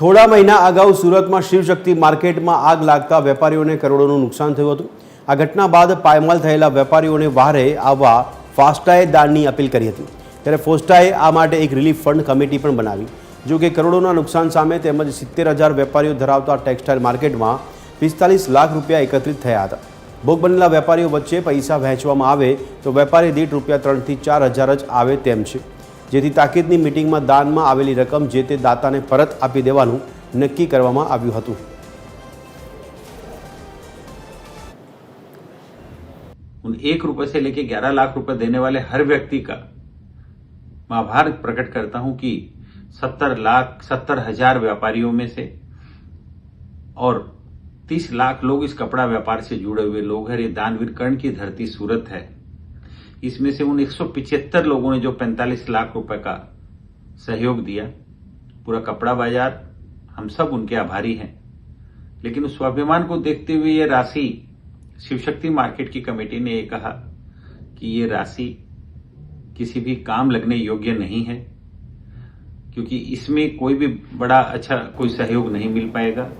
થોડા મહિના અગાઉ સુરતમાં શિવશક્તિ માર્કેટમાં આગ લાગતા વેપારીઓને કરોડોનું નુકસાન થયું હતું આ ઘટના બાદ પાયમાલ થયેલા વેપારીઓને વારે આવવા ફાસ્ટાએ દાનની અપીલ કરી હતી ત્યારે ફોસ્ટાએ આ માટે એક રિલીફ ફંડ કમિટી પણ બનાવી જો કે કરોડોના નુકસાન સામે તેમજ સિત્તેર હજાર વેપારીઓ ધરાવતા ટેક્સટાઇલ માર્કેટમાં પિસ્તાલીસ લાખ રૂપિયા એકત્રિત થયા હતા ભોગ બનેલા વેપારીઓ વચ્ચે પૈસા વહેંચવામાં આવે તો વેપારી દીઠ રૂપિયા ત્રણથી ચાર હજાર જ આવે તેમ છે જેતી તાકિતની મીટિંગમાં દાનમાં આવેલી રકમ જે તે દાતાને પરત આપી દેવાનું નક્કી કરવામાં આવ્યું હતું અને ₹1 સે લેકે 11 લાખ રૂપિયા દેનેવાલે દરેક વ્યક્તિ કા માં ભારત પ્રગટ કરતો હું કી 70 લાખ 70000 વેપારીઓ મેસે ઓર 30 લાખ લોગ ઇસ કપડા વેપાર સે જોડે હુએ લોગ હૈ ય દાન વિર્કરણ કી ધરતી સુરત હૈ इसमें से उन एक लोगों ने जो 45 लाख रुपए का सहयोग दिया पूरा कपड़ा बाजार हम सब उनके आभारी हैं लेकिन उस स्वाभिमान को देखते हुए ये राशि शिवशक्ति मार्केट की कमेटी ने यह कहा कि ये राशि किसी भी काम लगने योग्य नहीं है क्योंकि इसमें कोई भी बड़ा अच्छा कोई सहयोग नहीं मिल पाएगा